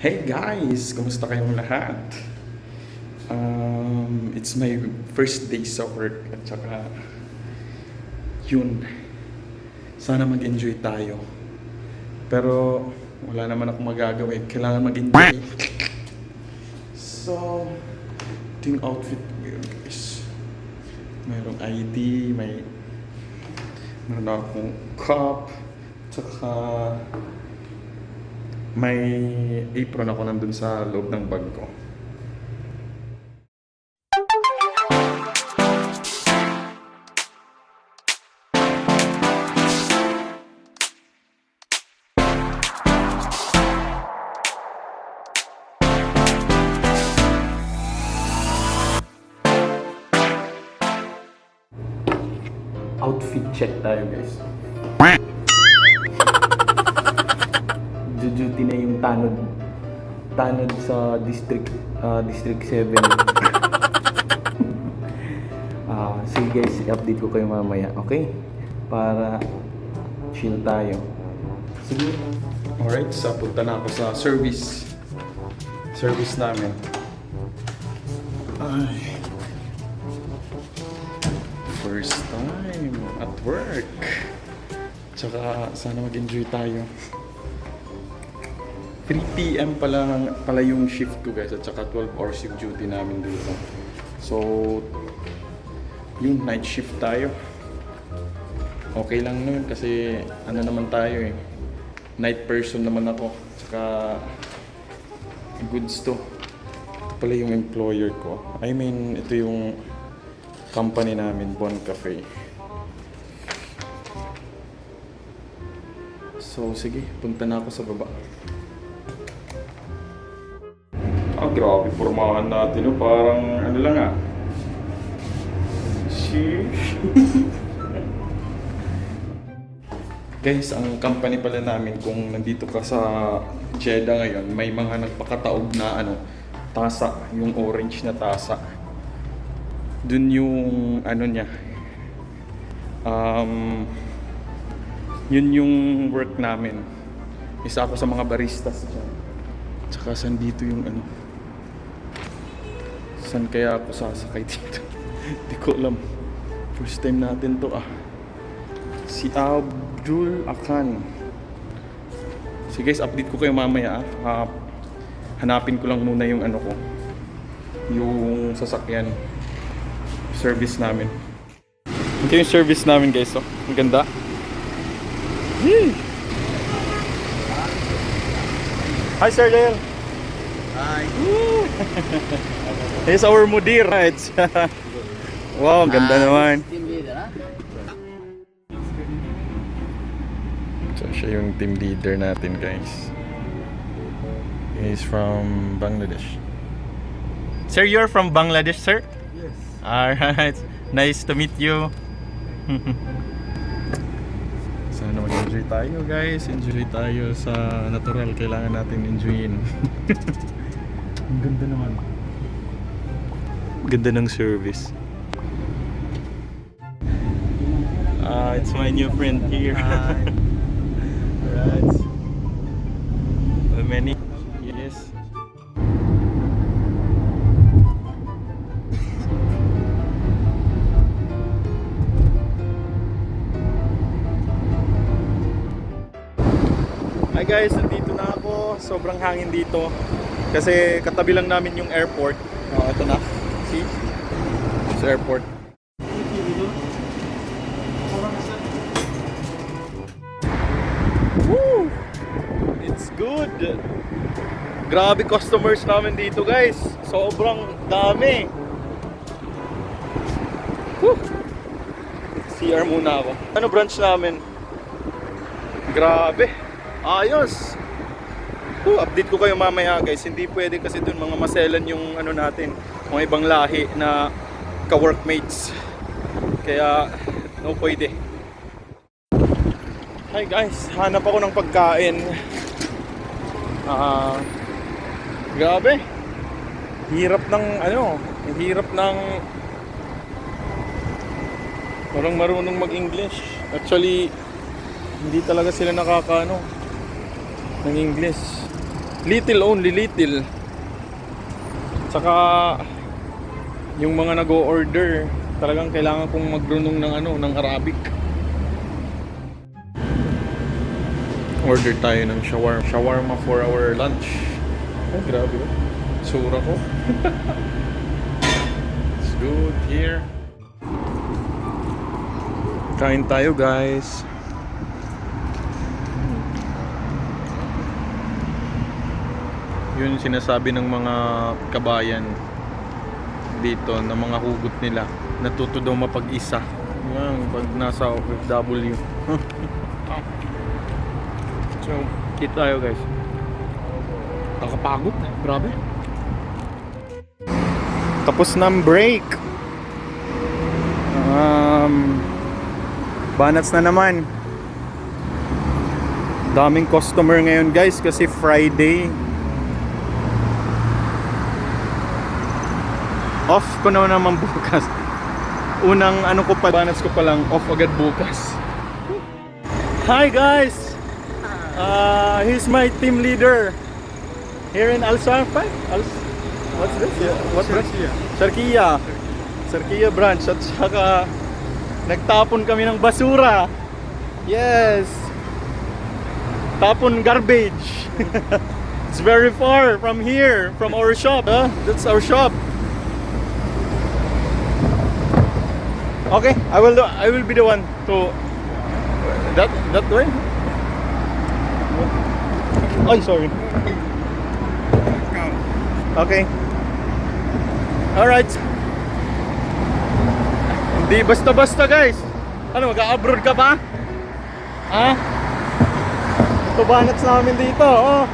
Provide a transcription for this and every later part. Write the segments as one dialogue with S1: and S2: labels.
S1: Hey guys! Kumusta kayong lahat? Um, it's my first day sa work at saka yun. Sana mag-enjoy tayo. Pero wala naman ako magagawa. eh. Kailangan mag-enjoy. So, ito outfit ko guys. Mayroong ID, may meron akong cup, tsaka may apron ako nandun sa loob ng bag ko. Outfit check tayo guys. Tanod. Tanod sa district ah, district 7. Ah, sige guys, i-update ko kayo mamaya, okay? Para chill tayo. Sige. Alright, sa punta na ako sa service. Service namin. Ay. First time at work. Tsaka sana mag-enjoy tayo. 3 p.m. pala, pala yung shift ko guys at saka 12 hours yung duty namin dito. So, yung night shift tayo. Okay lang naman kasi ano naman tayo eh. Night person naman ako. Tsaka goods to. Pala yung employer ko. I mean, ito yung company namin, Bon Cafe. So, sige, punta na ako sa baba. Grabe, pormahan natin, no? Parang, ano lang ah. Sheesh. Guys, ang company pala namin, kung nandito ka sa Jeddah ngayon, may mga nagpakataob na ano, tasa, yung orange na tasa. Dun yung ano niya. Um, yun yung work namin. Isa ako sa mga baristas dyan. Tsaka saan dito yung ano. Saan kaya ako sasakay dito? Hindi ko alam. First time natin to ah. Si Abdul Akan. So guys, update ko kayo mamaya ah. Ah, hanapin ko lang muna yung ano ko. Yung sasakyan. Service namin. Ito yung service namin guys. Oh. Ang ganda. Yee! Hi Sir Dale.
S2: Hi.
S1: Here's our mudir. Right. wow, ang ganda naman.
S2: Team leader, ha?
S1: So, siya yung team leader natin, guys. He's from Bangladesh. Sir, you're from Bangladesh, sir?
S2: Yes.
S1: Alright. Nice to meet you. Sana mag-enjoy tayo, guys. Enjoy tayo sa natural. Kailangan natin enjoyin. Ang ganda naman. Ganda ng service. Ah, it's my new friend here. How many? Yes. Hi guys, nandito na ako. Sobrang hangin dito. Kasi katabi lang namin yung airport. Oh, ito na. See? Sa airport. Woo! It's good. Grabe customers namin dito guys. Sobrang dami. Woo! CR muna ako. Ano branch namin? Grabe. Ayos. Woo, update ko kayo mamaya guys. Hindi pwede kasi dun mga maselan yung ano natin. Mga ibang lahi na ka-workmates. Kaya no pwede. Hi guys, hanap ako ng pagkain. Ah, grabe. Hirap ng ano, hirap ng Parang marunong mag-English. Actually, hindi talaga sila nakakaano ng English. Little only, little. Saka yung mga nag-o-order, talagang kailangan kong magrunong ng ano, ng Arabic. Order tayo ng shawarma, shawarma for our lunch. Ay, grabe oh. Sura ko. It's good here. Kain tayo guys. Yun sinasabi ng mga kabayan dito na mga hugot nila. Natuto daw mapag-isa. Yan, pag nasa OFW. so, eat tayo guys. Nakapagod. Grabe. Tapos ang break. Um, banats na naman. Daming customer ngayon guys kasi Friday. Off ko na naman bukas. Unang ano ko pa, banats ko pa lang, off agad bukas. Hi guys! Uh, he's my team leader here in Al Sarfa. Al What's this? Yeah, what branch? Sarkia. Sarkia branch. At saka nagtapon kami ng basura. Yes. Tapon garbage. it's very far from here, from our shop. Huh? That's our shop. Okay, I will do, I will be the one to that that way. Oh, sorry. Okay. Alright. Hindi basta-basta guys. Ano, mag-abroad ka pa? Ha? Ito banats namin dito, oh.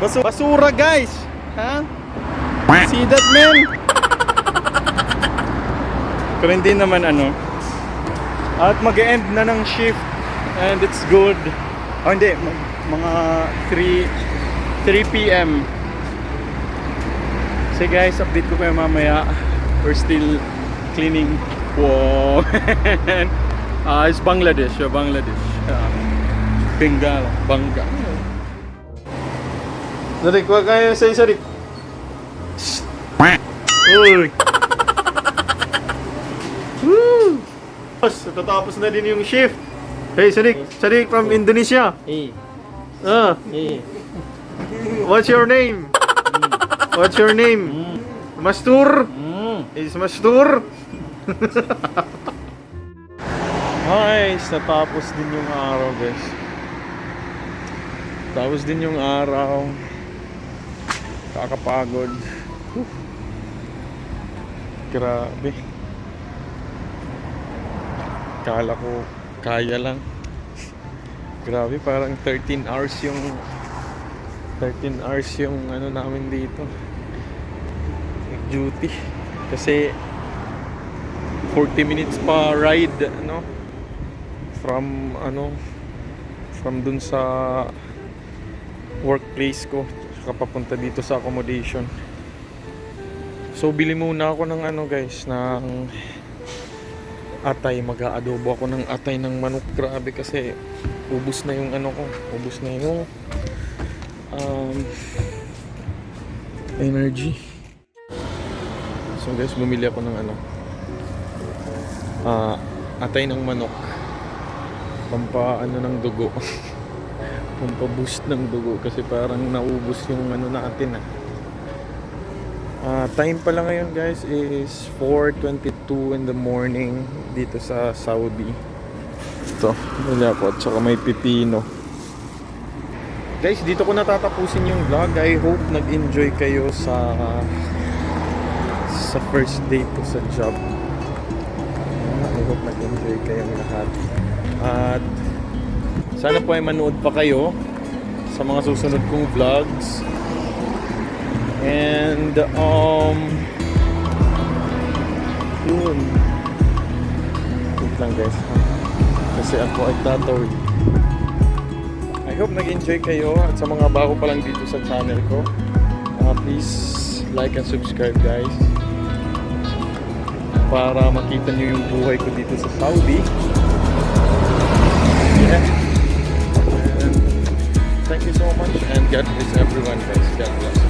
S1: Basu- basura guys. Ha? See that man? Pero hindi naman ano. At mag-end na ng shift and it's good. Oh hindi, mga 3 3 p.m. So guys, update ko kayo mamaya. We're still cleaning. Wow. Ah, it's Bangladesh, yeah, Bangladesh. Ah, Bengal, Bangga. Sarik, wag kayo sa sarik. Uy. Woo! Boss, Tatapos na din yung shift. Hey, Sadik. Sadik from Indonesia.
S2: Eh,
S1: Ah,
S2: eh,
S1: what's your name? What's your name? Mastur?
S2: mm,
S1: Is Mastur? Guys, natapos din yung araw, guys. Tapos din yung araw. Kakapagod. Whew. Grabe. Kala ko kaya lang. Grabe, parang 13 hours yung 13 hours yung ano namin dito. Duty. Kasi 40 minutes pa ride, ano? From ano from dun sa workplace ko saka papunta dito sa accommodation. So bili muna ako ng ano guys, ng atay, mag-aadobo ako ng atay ng manok. Grabe kasi ubus na yung ano ko, ubus na yung um, energy. So guys, bumili ako ng ano, ah, atay ng manok. Pampa ano ng dugo. Pampa boost ng dugo kasi parang naubos yung ano natin ah. Ah, time pala ngayon guys is 4.22 in the morning dito sa Saudi. Ito, wala ako at saka may pipino. Guys, dito ko natatapusin yung vlog. I hope nag-enjoy kayo sa sa first day ko sa job. I hope nag-enjoy kayong lahat. At sana po ay manood pa kayo sa mga susunod kong vlogs. And um yun. Lang guys. ha? Kasi ako ay tatawid. I hope nag-enjoy kayo at sa mga bago pa lang dito sa channel ko. uh, please like and subscribe guys. Para makita nyo yung buhay ko dito sa Saudi. Yeah. And thank you so much and God bless everyone guys. God bless.